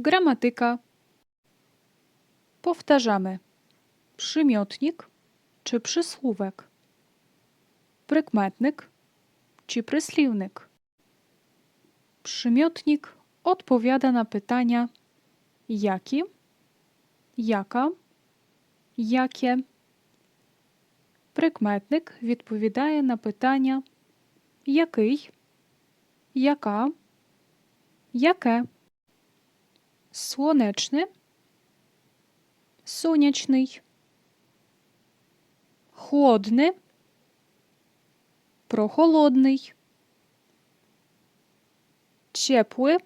Gramatyka. Powtarzamy. Przymiotnik czy przysłówek. Prykmetnik czy przyslівник. Przymiotnik odpowiada na pytania jaki, jaka, jakie. Прикметник відповідає на питання який, яка, яке. Сонячне, сонячний. Холодне, прохолодний. Тепле,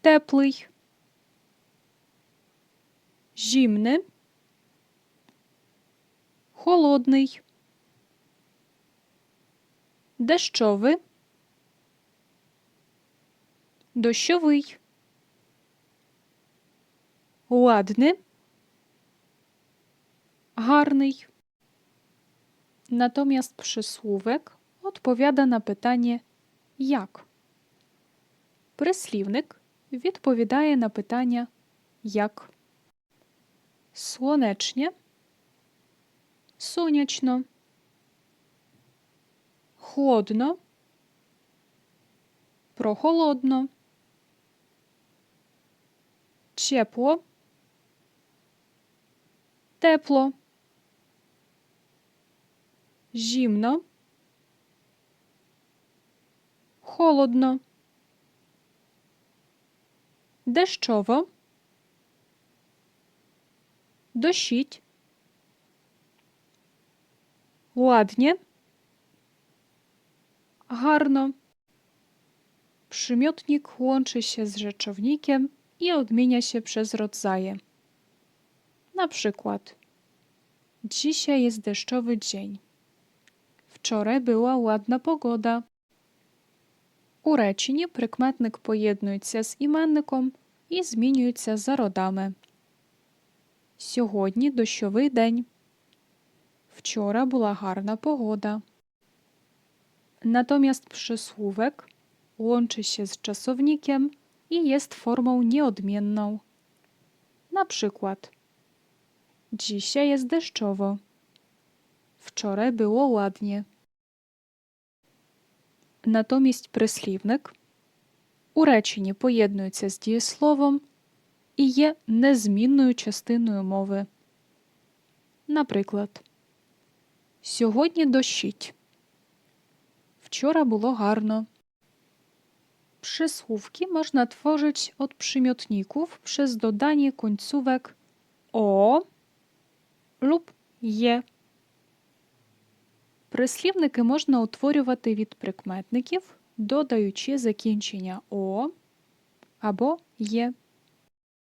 теплий. Зимне, холодний. Дощовий, дощовий. Ладний, гарний. Natomiast przysłówek odpowiada na pytanie jak. Прислівник відповідає на питання як. Сонячне, сонячно, холодно, прохолодно, тепло, тепло, зимно, холодно, дощово, дощить, ładnie, гарно. Przymiotnik łączy się z rzeczownikiem i odmienia się przez rodzaje. Na przykład Dzisiaj jest deszczowy dzień. Wczoraj była ładna pogoda. У реченні прикметник поєднується з іменником і змінюється за родами. Сьогодні дощовий день. Вчора була гарна pогода. Natomiast przysłówek łączy się z czasownikiem i jest formą nieodmienną. Na przykład Dzisiaj jest deszczowo. Wczoraj było. Натомість прислівник у реченні поєднується з дієсловом і є незмінною частиною мови. Наприклад, Сьогодні дощить. Wczoraj było гарно. Przysłówki można tworzyć od przymiotników przez dodanie końcówek o lub є. Прислівники можна утворювати від прикметників, додаючи закінчення о або є.